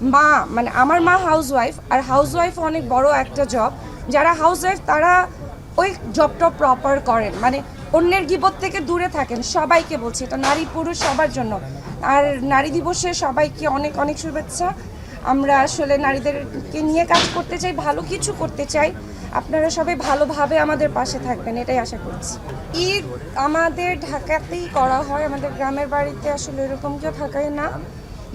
মা মানে আমার মা হাউস ওয়াইফ আর হাউস ওয়াইফ অনেক বড় একটা জব যারা হাউস ওয়াইফ তারা ওই জবটা প্রপার করেন। মানে অন্যের গিবত থেকে দূরে থাকেন। সবাইকে বলছি, এটা নারী পুরুষ সবার জন্য। আর নারী দিবসে সবাইকে অনেক অনেক শুভেচ্ছা। আমরা আসলে নারীদেরকে নিয়ে কাজ করতে চাই, ভালো কিছু করতে চাই। আপনারা সবাই ভালোভাবে আমাদের পাশে থাকবেন, এটাই আশা করছি। ঈদ আমাদের ঢাকাতেই করা হয়। আমাদের গ্রামের বাড়িতে আসলে এরকম কেউ থাকায় না।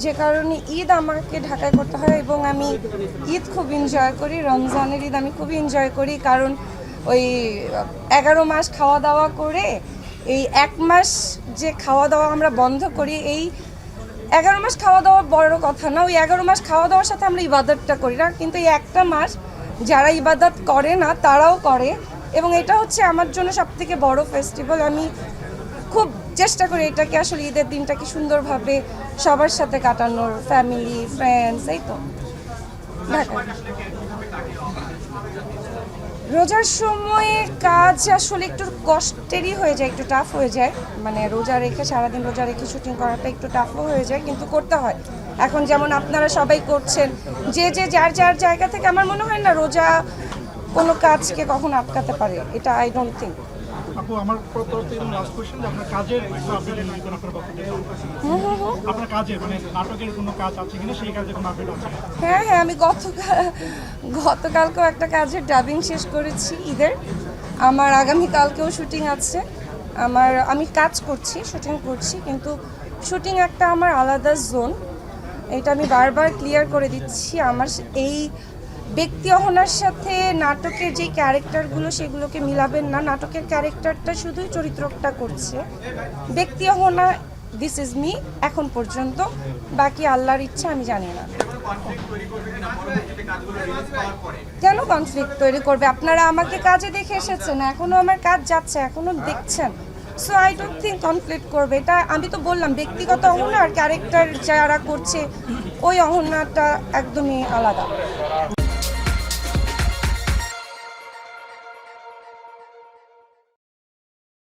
যে কারণে ঈদ আমাকে ঢাকায় করতে হয় এবং আমি ঈদ খুব এনজয় করি, রমজানের ঈদ আমি খুব এনজয় করি কারণ ওই এগারো মাস খাওয়া দাওয়া করে এই এক মাস যে খাওয়া দাওয়া আমরা বন্ধ করি, এই এগারো মাস খাওয়া দাওয়া বড় কথা না, ওই এগারো মাস খাওয়া দাওয়ার সাথে আমরা ইবাদতটা করি না, কিন্তু এই একটা মাস যারা ইবাদত করে না তারাও করে এবং এটা হচ্ছে আমার জন্য সব থেকে বড় ফেস্টিভ্যাল আমি খুব চেষ্টা করি এটাকে আসলে ঈদের দিনটাকে সুন্দরভাবে সবার সাথে কাটানোর ফ্যামিলি ফ্রেন্ডস এই তো। রোজার সময়ে কাজ আসলে একটু কষ্টেরই হয়ে যায়, একটু টাফ হয়ে যায়। মানে রোজা রেখে, সারাদিন রোজা রেখে শুটিং করাটা একটু টাফও হয়ে যায়, কিন্তু করতে হয়। এখন যেমন আপনারা সবাই করছেন, যে যে, যার যার জায়গা থেকে আমার মনে হয় না রোজা কোনো কাজকে কখন আটকাতে পারে, এটা আই ডোন্ট থিঙ্ক আপু আমার তরফ থেকে লাস্ট কোশ্চেন যে আপনার কাজের আপডেট যদি আপনার বক্তব্য দেন। আপনার কাজের মানে নাটকের কোনো কাজ আছে কিনা? সেই কাজে কোনো আপডেট আছে? হ্যাঁ হ্যাঁ আমি গতকাল গতকালকেও একটা কাজের ডাবিং শেষ করেছি ঈদের। আমার আগামীকালকেও শুটিং আছে। আমার আমি কাজ করছি শুটিং করছি কিন্তু শুটিং একটা আমার আলাদা জোন এটা আমি বারবার ক্লিয়ার করে দিচ্ছি। আমার এই ব্যক্তি অহনার সাথে নাটকের যে ক্যারেক্টারগুলো সেগুলোকে মিলাবেন না। নাটকের ক্যারেক্টারটা শুধুই চরিত্রটা করছে। ব্যক্তি অহনা দিস ইজ মি এখন পর্যন্ত। বাকি আল্লাহর ইচ্ছা আমি জানি না। কেন কনফ্লিক্ট তৈরি করবে? আপনারা আমাকে কাজে দেখে এসেছেন, এখনও আমার কাজ যাচ্ছে, এখনও দেখছেন। So I don't think conflict করবে। এটা আমি তো বললাম, ব্যক্তিগত অহনা আর ক্যারেক্টার যারা করছে, ওই অহনাটা একদমই আলাদা।